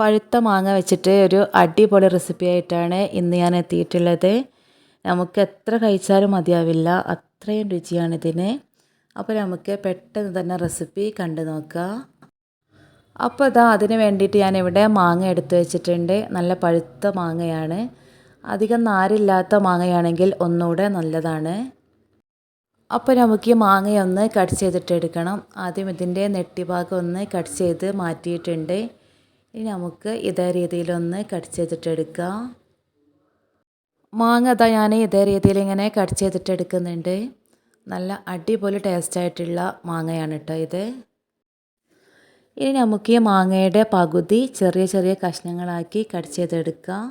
പഴുത്ത മാങ്ങ വെച്ചിട്ട് ഒരു അടിപൊളി റെസിപ്പി ആയിട്ടാണ് ഇന്ന് ഞാൻ എത്തിയിട്ടുള്ളത്. നമുക്ക് എത്ര കഴിച്ചാലും മതിയാവില്ല. അത്രയും രുചിയാണ് ഇതിന്. അപ്പോൾ നമുക്ക് പെട്ടെന്ന് തന്നെ റെസിപ്പി കണ്ടു നോക്കാം. അപ്പോൾ ഇതാ അതിന് വേണ്ടിയിട്ട് ഇവിടെ മാങ്ങ എടുത്തു വെച്ചിട്ടുണ്ട്. നല്ല പഴുത്ത മാങ്ങയാണ്. അധികം നാരില്ലാത്ത മാങ്ങയാണെങ്കിൽ ഒന്നുകൂടെ നല്ലതാണ്. അപ്പോൾ നമുക്ക് ഈ മാങ്ങയൊന്ന് കട്ട് ചെയ്തിട്ട് എടുക്കണം ആദ്യം ഇതിന്റെ നെട്ടിഭാഗം ഒന്ന് കട്ട് ചെയ്ത് മാറ്റിയിട്ടുണ്ട്. ഇനി നമുക്ക് ഇതേ രീതിയിലൊന്ന് കട്ട് ചെയ്തിട്ടെടുക്കാം. മാങ്ങ അതാ ഞാൻ ഇതേ രീതിയിൽ ഇങ്ങനെ കട്ട് ചെയ്തിട്ടെടുക്കുന്നുണ്ട്. നല്ല അടിപൊളി ടേസ്റ്റായിട്ടുള്ള മാങ്ങയാണ് കേട്ടോ ഇത്. ഇനി നമുക്ക് ഈ മാങ്ങയുടെ പകുതി ചെറിയ ചെറിയ കഷ്ണങ്ങളാക്കി കട്ട് ചെയ്തെടുക്കാം.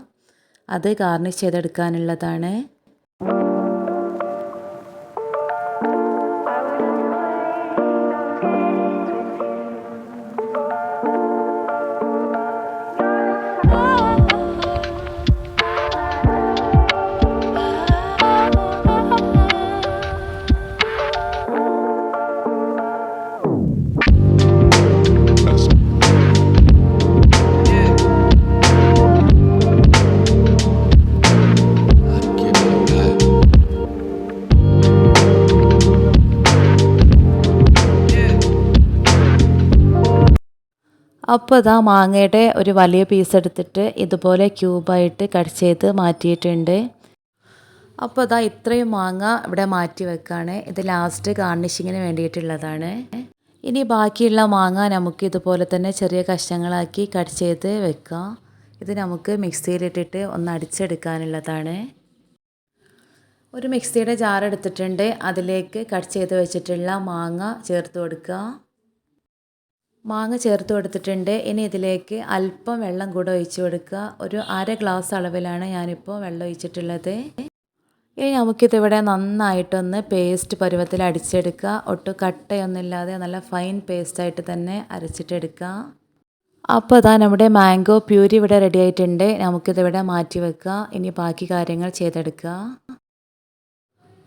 അത് ഗാർണിഷ് ചെയ്തെടുക്കാനുള്ളതാണ്. അപ്പോൾ ഇതാ മാങ്ങയുടെ ഒരു വലിയ പീസ് എടുത്തിട്ട് ഇതുപോലെ ക്യൂബായിട്ട് കട്ട് ചെയ്ത് മാറ്റിയിട്ടുണ്ട്. അപ്പോൾ ഇതാ ഇത്രയും മാങ്ങ ഇവിടെ മാറ്റി വെക്കുകയാണ് ഇത് ലാസ്റ്റ് ഗാർണിഷിങ്ങിന് വേണ്ടിയിട്ടുള്ളതാണ്. ഇനി ബാക്കിയുള്ള മാങ്ങ നമുക്ക് ഇതുപോലെ തന്നെ ചെറിയ കഷ്ണങ്ങളാക്കി കട്ട് ചെയ്ത് വെക്കാം. ഇത് നമുക്ക് മിക്സിയിലിട്ടിട്ട് ഒന്ന് അടിച്ചെടുക്കാനുള്ളതാണ്. ഒരു മിക്സിയുടെ ജാർ എടുത്തിട്ടുണ്ട്. അതിലേക്ക് കട്ട് ചെയ്ത് വെച്ചിട്ടുള്ള മാങ്ങ ചേർത്ത് കൊടുക്കുക മാങ്ങ ചേർത്ത് കൊടുത്തിട്ടുണ്ട്. ഇനി ഇതിലേക്ക് അല്പം വെള്ളം കൂടെ ഒഴിച്ച് കൊടുക്കുക. ഒരു അര ഗ്ലാസ് അളവിലാണ് ഞാനിപ്പോൾ വെള്ളം ഒഴിച്ചിട്ടുള്ളത്. ഇനി നമുക്കിതിവിടെ നന്നായിട്ടൊന്ന് പേസ്റ്റ് പരുവത്തിൽ അടിച്ചെടുക്കുക. ഒട്ടും കട്ടയൊന്നുമില്ലാതെ നല്ല ഫൈൻ പേസ്റ്റായിട്ട് തന്നെ അരച്ചിട്ടെടുക്കുക. അപ്പോൾ അതാ നമ്മുടെ മാംഗോ പ്യൂരി ഇവിടെ റെഡി ആയിട്ടുണ്ട്. നമുക്കിതിവിടെ മാറ്റി വെക്കുക. ഇനി ബാക്കി കാര്യങ്ങൾ ചെയ്തെടുക്കുക.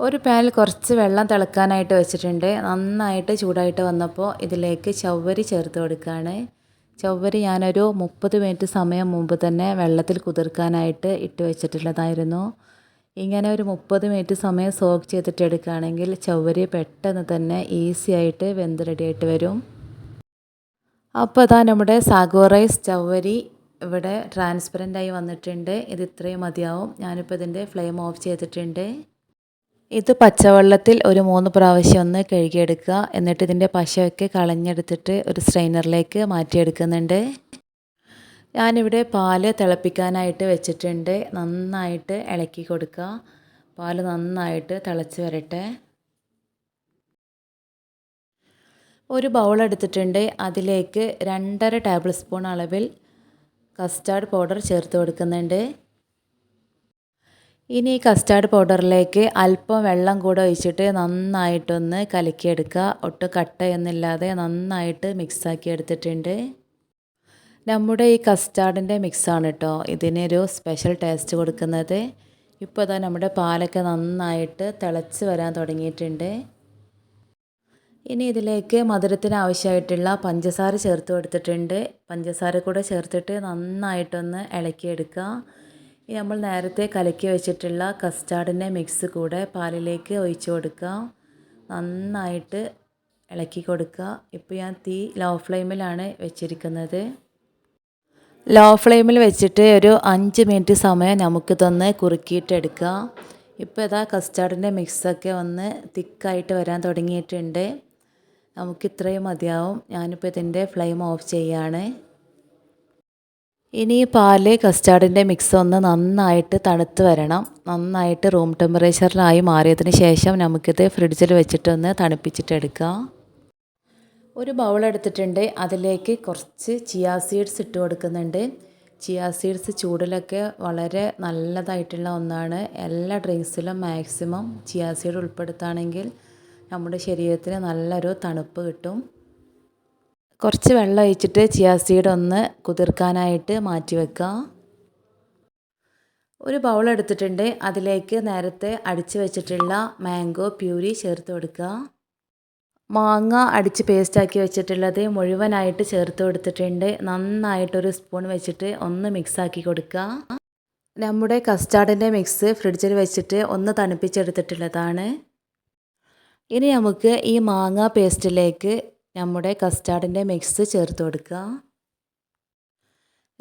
ഒരു പാനിൽ കുറച്ച് വെള്ളം തിളക്കാനായിട്ട് വെച്ചിട്ടുണ്ട്. നന്നായിട്ട് ചൂടായിട്ട് വന്നപ്പോൾ ഇതിലേക്ക് ചവ്വരി ചേർത്ത് കൊടുക്കുകയാണ്. ചവ്വരി ഞാനൊരു മുപ്പത് മിനിറ്റ് സമയം മുമ്പ് തന്നെ വെള്ളത്തിൽ കുതിർക്കാനായിട്ട് ഇട്ട് വെച്ചിട്ടുള്ളതായിരുന്നു. ഇങ്ങനെ ഒരു മുപ്പത് മിനിറ്റ് സമയം സോക്ക് ചെയ്തിട്ട് എടുക്കുകയാണെങ്കിൽ ചവ്വരി പെട്ടെന്ന് തന്നെ ഈസി ആയിട്ട് വെന്ത് റെഡിയായിട്ട് വരും. അപ്പോൾ അതാ നമ്മുടെ സാഗോ റൈസ് ചവ്വരി ഇവിടെ ട്രാൻസ്പെറന്റായി വന്നിട്ടുണ്ട്. ഇത് ഇത്രയും മതിയാവും. ഞാനിപ്പോൾ ഇതിന്റെ ഫ്ലെയിം ഓഫ് ചെയ്തിട്ടുണ്ട്. ഇത് പച്ചവെള്ളത്തിൽ ഒരു മൂന്ന് പ്രാവശ്യം ഒന്ന് കഴുകിയെടുക്കുക. എന്നിട്ട് ഇതിന്റെ പശയൊക്കെ കളഞ്ഞെടുത്തിട്ട് ഒരു സ്ട്രെയിനറിലേക്ക് മാറ്റിയെടുക്കുന്നുണ്ട്. ഞാനിവിടെ പാൽ തിളപ്പിക്കാനായിട്ട് വെച്ചിട്ടുണ്ട്. നന്നായിട്ട് ഇളക്കി കൊടുക്കുക. പാൽ നന്നായിട്ട് തിളച്ച് വരട്ടെ. ഒരു ബൗൾ എടുത്തിട്ടുണ്ട്. അതിലേക്ക് രണ്ടര ടേബിൾ സ്പൂൺ അളവിൽ കസ്റ്റാർഡ് പൗഡർ ചേർത്ത് കൊടുക്കുന്നുണ്ട്. ഇനി ഈ കസ്റ്റാർഡ് പൗഡറിലേക്ക് അല്പം വെള്ളം കൂടെ ഒഴിച്ചിട്ട് നന്നായിട്ടൊന്ന് കലക്കിയെടുക്കുക. ഒട്ടും കട്ടയൊന്നുമില്ലാതെ നന്നായിട്ട് മിക്സാക്കി എടുത്തിട്ടുണ്ട്. നമ്മുടെ ഈ കസ്റ്റാർഡിന്റെ മിക്സാണ് കേട്ടോ ഇതിനൊരു സ്പെഷ്യൽ ടേസ്റ്റ് കൊടുക്കുന്നത്. ഇപ്പോൾ അതാ നമ്മുടെ പാലൊക്കെ നന്നായിട്ട് തിളച്ച് വരാൻ തുടങ്ങിയിട്ടുണ്ട്. ഇനി ഇതിലേക്ക് മധുരത്തിന് ആവശ്യമായിട്ടുള്ള പഞ്ചസാര ചേർത്ത് കൊടുത്തിട്ടുണ്ട്. പഞ്ചസാര കൂടെ ചേർത്തിട്ട് നന്നായിട്ടൊന്ന് ഇളക്കിയെടുക്കുക. ഈ നമ്മൾ നേരത്തെ കലക്കി വെച്ചിട്ടുള്ള കസ്റ്റാർഡിന്റെ മിക്സ് കൂടെ പാലിലേക്ക് ഒഴിച്ചു കൊടുക്കുക. നന്നായിട്ട് ഇളക്കി കൊടുക്കുക. ഇപ്പോൾ ഞാൻ തീ ലോ ഫ്ലെയിമിലാണ് വെച്ചിരിക്കുന്നത്. ലോ ഫ്ലെയിമിൽ വെച്ചിട്ട് ഒരു അഞ്ച് മിനിറ്റ് സമയം നമുക്കിതൊന്ന് കുറുക്കിയിട്ടെടുക്കുക. ഇപ്പോൾ ഇതാ കസ്റ്റാർഡിന്റെ മിക്സൊക്കെ ഒന്ന് തിക്കായിട്ട് വരാൻ തുടങ്ങിയിട്ടുണ്ട്. നമുക്കിത്രയും മതിയാവും. ഞാനിപ്പോൾ ഇതിന്റെ ഫ്ലെയിം ഓഫ് ചെയ്യുകയാണ് ഇനി പാലേ കസ്റ്റാർഡിന്റെ മിക്സ് ഒന്ന് നന്നായിട്ട് തണുത്ത് വരണം. നന്നായിട്ട് റൂം ടെമ്പറേച്ചറിലായി മാറിയതിന് ശേഷം നമുക്കിത് ഫ്രിഡ്ജിൽ വെച്ചിട്ടൊന്ന് തണുപ്പിച്ചിട്ടെടുക്കാം ഒരു ബൗൾ എടുത്തിട്ടുണ്ട്. അതിലേക്ക് കുറച്ച് ചിയാ സീഡ്സ് ഇട്ട് കൊടുക്കുന്നുണ്ട്. ചിയാ സീഡ്സ് ചൂടിലൊക്കെ വളരെ നല്ലതായിട്ടുള്ള ഒന്നാണ്. എല്ലാ ഡ്രിങ്ക്സിലും മാക്സിമം ചിയാ സീഡ് ഉൾപ്പെടുത്തുകയാണെങ്കിൽ നമ്മുടെ ശരീരത്തിന് നല്ലൊരു തണുപ്പ് കിട്ടും. കുറച്ച് വെള്ളം ഒഴിച്ചിട്ട് ചിയാ സീഡ് ഒന്ന് കുതിർക്കാനായിട്ട് മാറ്റി വെക്കുക ഒരു ബൗൾ എടുത്തിട്ടുണ്ട്. അതിലേക്ക് നേരത്തെ അടിച്ചു വെച്ചിട്ടുള്ള മാംഗോ പ്യൂരി ചേർത്ത് കൊടുക്കുക മാങ്ങ അടിച്ച് പേസ്റ്റാക്കി വെച്ചിട്ടുള്ളത് മുഴുവനായിട്ട് ചേർത്ത് കൊടുത്തിട്ടുണ്ട്. നന്നായിട്ടൊരു സ്പൂൺ വെച്ചിട്ട് ഒന്ന് മിക്സാക്കി കൊടുക്കുക നമ്മുടെ കസ്റ്റാർഡിന്റെ മിക്സ് ഫ്രിഡ്ജിൽ വെച്ചിട്ട് ഒന്ന് തണുപ്പിച്ചെടുത്തിട്ടുള്ളതാണ്. ഇനി നമുക്ക് ഈ മാങ്ങ പേസ്റ്റിലേക്ക് നമ്മുടെ കസ്റ്റാർഡിന്റെ മിക്സ് ചേർത്ത് കൊടുക്കുക.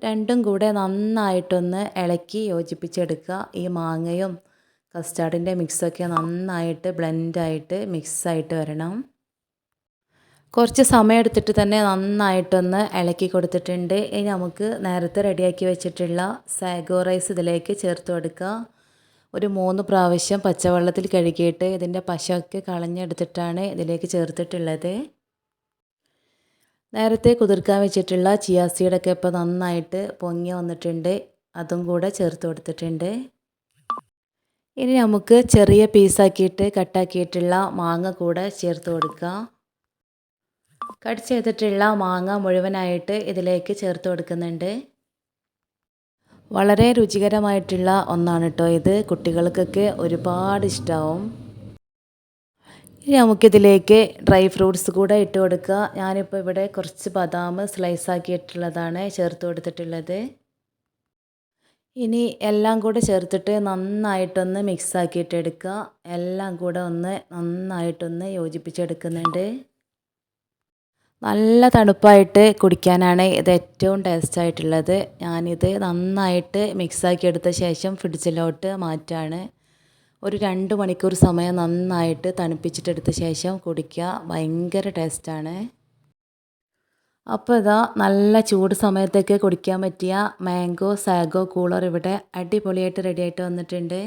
രണ്ടും കൂടെ നന്നായിട്ടൊന്ന് ഇളക്കി യോജിപ്പിച്ചെടുക്കുക. ഈ മാങ്ങയും കസ്റ്റാർഡിന്റെ മിക്സൊക്കെ നന്നായിട്ട് ബ്ലെൻഡായിട്ട് മിക്സായിട്ട് വരണം. കുറച്ച് സമയം എടുത്തിട്ട് തന്നെ നന്നായിട്ടൊന്ന് ഇളക്കി കൊടുത്തിട്ടുണ്ട്. ഇനി നമുക്ക് നേരത്തെ റെഡിയാക്കി വെച്ചിട്ടുള്ള സാഗോ റൈസ് ഇതിലേക്ക് ചേർത്ത് കൊടുക്കുക. ഒരു മൂന്ന് പ്രാവശ്യം പച്ചവെള്ളത്തിൽ കഴുകിയിട്ട് ഇതിന്റെ പശയൊക്കെ കളഞ്ഞെടുത്തിട്ടാണ് ഇതിലേക്ക് ചേർത്തിട്ടുള്ളത്. നേരത്തെ കുതിർക്കാൻ വെച്ചിട്ടുള്ള ചിയാ സീഡൊക്കെ ഇപ്പോൾ നന്നായിട്ട് പൊങ്ങി വന്നിട്ടുണ്ട്. അതും കൂടെ ചേർത്ത് കൊടുത്തിട്ടുണ്ട്. ഇനി നമുക്ക് ചെറിയ പീസാക്കിയിട്ട് കട്ടാക്കിയിട്ടുള്ള മാങ്ങ കൂടെ ചേർത്ത് കൊടുക്കാം. കട്ട് ചെയ്തിട്ടുള്ള മാങ്ങ മുഴുവനായിട്ട് ഇതിലേക്ക് ചേർത്ത് കൊടുക്കുന്നുണ്ട്. വളരെ രുചികരമായിട്ടുള്ള ഒന്നാണ് കേട്ടോ ഇത്. കുട്ടികൾക്കൊക്കെ ഒരുപാട് ഇഷ്ടമാവും ഇനി നമുക്കിതിലേക്ക് ഡ്രൈ ഫ്രൂട്ട്സ് കൂടെ ഇട്ട് കൊടുക്കുക. ഞാനിപ്പോൾ ഇവിടെ കുറച്ച് ബദാം സ്ലൈസ് ആക്കിയിട്ടുള്ളതാണ് ചേർത്ത് കൊടുത്തിട്ടുള്ളത്. ഇനി എല്ലാം കൂടെ ചേർത്തിട്ട് നന്നായിട്ടൊന്ന് മിക്സ് ആക്കിയിട്ട് എടുക്കുക എല്ലാം കൂടെ ഒന്ന് നന്നായിട്ടൊന്ന് യോജിപ്പിച്ചെടുക്കുന്നുണ്ട്. നല്ല തണുപ്പായിട്ട് കുടിക്കാനാണ് ഇത് ഏറ്റവും ടേസ്റ്റ് ആയിട്ടുള്ളത്. ഞാനിത് നന്നായിട്ട് മിക്സാക്കി എടുത്ത ശേഷം ഫ്രിഡ്ജിലോട്ട് മാറ്റാണ്. ഒരു രണ്ട് മണിക്കൂർ സമയം നന്നായിട്ട് തണുപ്പിച്ചിട്ടെടുത്ത ശേഷം കുടിക്കുക. ഭയങ്കര ടേസ്റ്റാണ്. അപ്പോൾ ഇതാ നല്ല ചൂട് സമയത്തൊക്കെ കുടിക്കാൻ പറ്റിയ മാംഗോ സാഗോ കൂളർ ഇവിടെ അടിപൊളിയായിട്ട് റെഡിയായിട്ട് വന്നിട്ടുണ്ട്.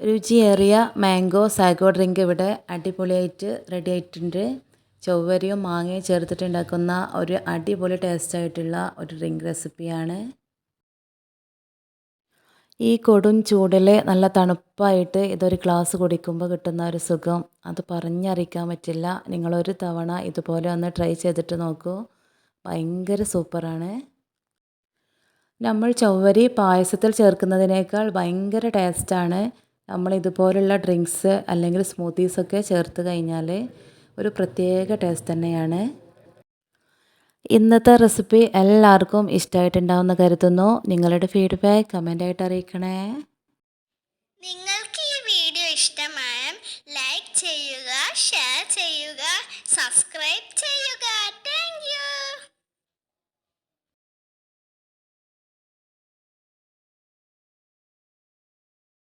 രുചിയേറിയ മാംഗോ സാഗോ ഡ്രിങ്ക് ഇവിടെ അടിപൊളിയായിട്ട് റെഡി ആയിട്ടുണ്ട് ചൊവ്വരിയും മാങ്ങയും ചേർത്തിട്ടുണ്ടാക്കുന്ന ഒരു അടിപൊളി ടേസ്റ്റായിട്ടുള്ള ഒരു ഡ്രിങ്ക് റെസിപ്പിയാണ്. ഈ കൊടും ചൂടിൽ നല്ല തണുപ്പായിട്ട് ഇതൊരു ഗ്ലാസ് കുടിക്കുമ്പോൾ കിട്ടുന്ന ഒരു സുഖം. അത് പറഞ്ഞറിയിക്കാൻ പറ്റില്ല. നിങ്ങളൊരു തവണ ഇതുപോലെ ഒന്ന് ട്രൈ ചെയ്തിട്ട് നോക്കൂ. ഭയങ്കര സൂപ്പറാണ്. നമ്മൾ ചൊവ്വരി പായസത്തിൽ ചേർക്കുന്നതിനേക്കാൾ ഭയങ്കര ടേസ്റ്റാണ് നമ്മൾ ഇതുപോലുള്ള ഡ്രിങ്ക്സ് അല്ലെങ്കിൽ സ്മൂത്തീസൊക്കെ ചേർത്ത് കഴിഞ്ഞാൽ ഒരു പ്രത്യേക ടേസ്റ്റ് തന്നെയാണ്. ഇന്നത്തെ റെസിപ്പി എല്ലാവർക്കും ഇഷ്ടമായിട്ടുണ്ടാവുമെന്ന് കരുതുന്നു. നിങ്ങളുടെ ഫീഡ്ബാക്ക് കമന്റായിട്ട് അറിയിക്കണേ. നിങ്ങൾക്ക് ഈ വീഡിയോ ഇഷ്ടമായ ലൈക്ക് ചെയ്യുക ഷെയർ ചെയ്യുക സബ്സ്ക്രൈബ് ചെയ്യുക.